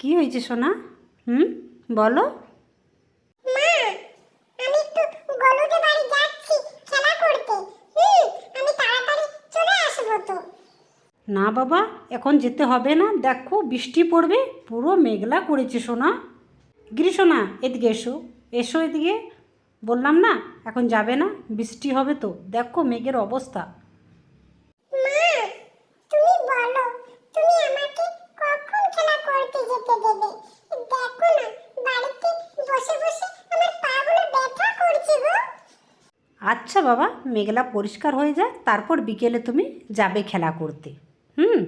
কি হয়েছে সোনা? হুম? বলো। না বাবা এখন যেতে হবে না। দেখো বৃষ্টি পড়বে পুরো মেঘলা করেছে সোনা। গিরি সোনা এদিকে এসো। এসো এদিকে। বললাম না এখন যাবে না বৃষ্টি হবে তো। দেখো মেঘের অবস্থা মা তুমি বলো তুমি আমাকে কখন খেলা যেতে দেবে। দেখো না বাড়িতে বসে বসে আমার পাগুলো ব্যথা করছে গো। আচ্ছা বাবা মেঘলা পরিষ্কার হয়ে যায় তারপর বিকেলে তুমি যাবে খেলা করতে। হুম?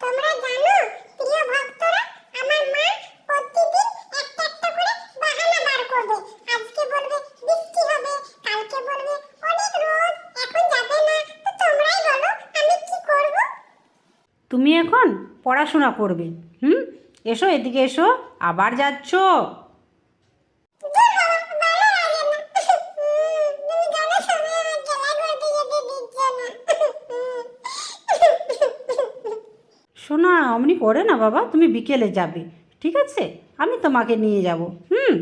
তোমরা জানো প্রিয় ভক্তরা আমার মা প্রতিদিন একটা একটা করে বাহানা বার করবে। আজকে বলবে বৃষ্টি হবে কালকে বলবে অনেক রোদ এখন যাবে না। তো তোমরাই বলো আমি কি করব? তুমি এখন পড়াশোনা করবে হুম? এসো এদিকে এসো, আবার যাচ্ছ। শোনা, অমনি করে না বাবা, তুমি বিকেলে যাবে, ঠিক আছে আমি তোমাকে নিয়ে যাব, হুম